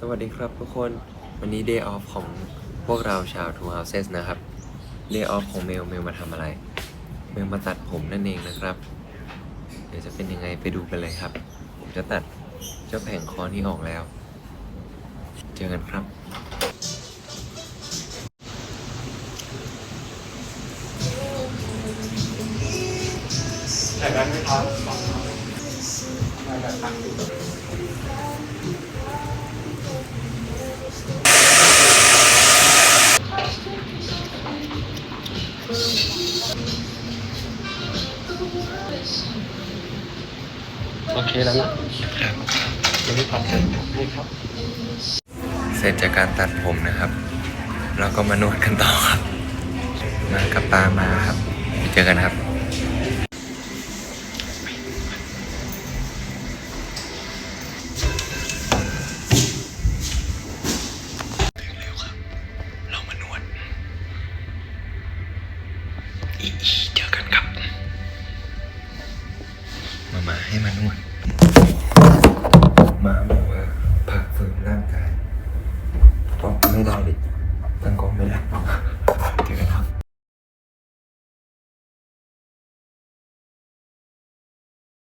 สวัสดีครับทุกคนวันนี้ day off ของพวกเราชาว Two Houses นะครับ day off ของเมลเมลมาทำอะไร เมลมาตัดผมนั่นเองนะครับ เดี๋ยวจะเป็นยังไงไปดูกันเลยครับ ผมจะตัดเจ้าแผงคอนี้ออกแล้ว เจอกันครับ แต่นั้นไม่ท้อ โอเคแล้วนะยังไม่พักเลยนี่ครับ เสร็จจากการตัดผมนะครับ เราก็มานวดกันต่อครับ มากับตามาครับไปเจอกันครับถึงแล้วครับเรามานวดอี มามาให้มานวดมาบอกว่าพักฟื้นร่างกายต้องไม่ได้ดิตั้งกล้องไม่ได้